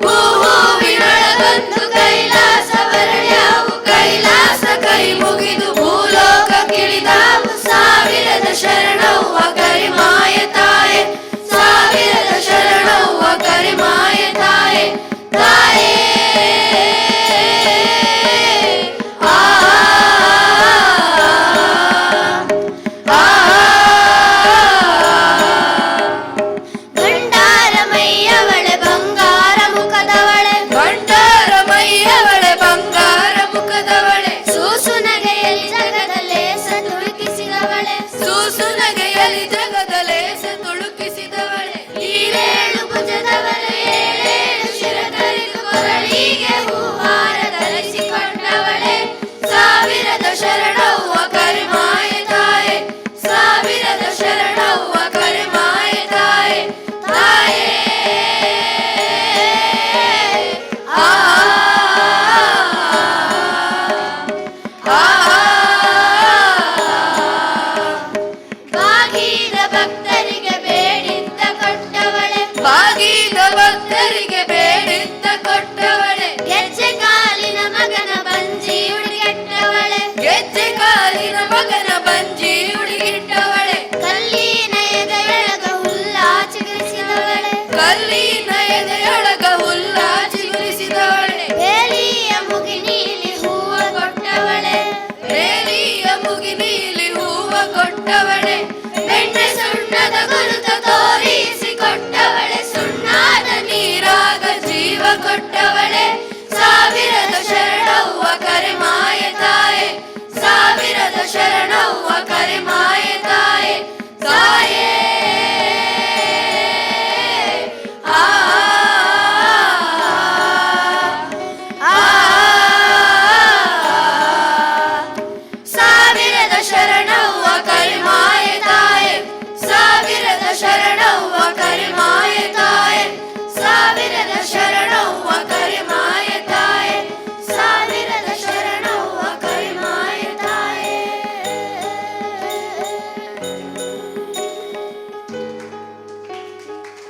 Woo-hoo! ಕೊಟ್ಟವಳೆ, ಬೆಣ್ಣೆ ಸುಣ್ಣದ ಗುರುತ ತೋರಿಸಿ ಕೊಟ್ಟವಳೆ ಸುಣ್ಣಾದ ನೀರಾಗ ಜೀವ ಕೊಟ್ಟವಳೆ. ಸಾವಿರದ ಶರಣವ್ವ ಕರೆ ಮಾಯ ಸಾವಿರದ ಶರಣವ್ವ ಕರೆ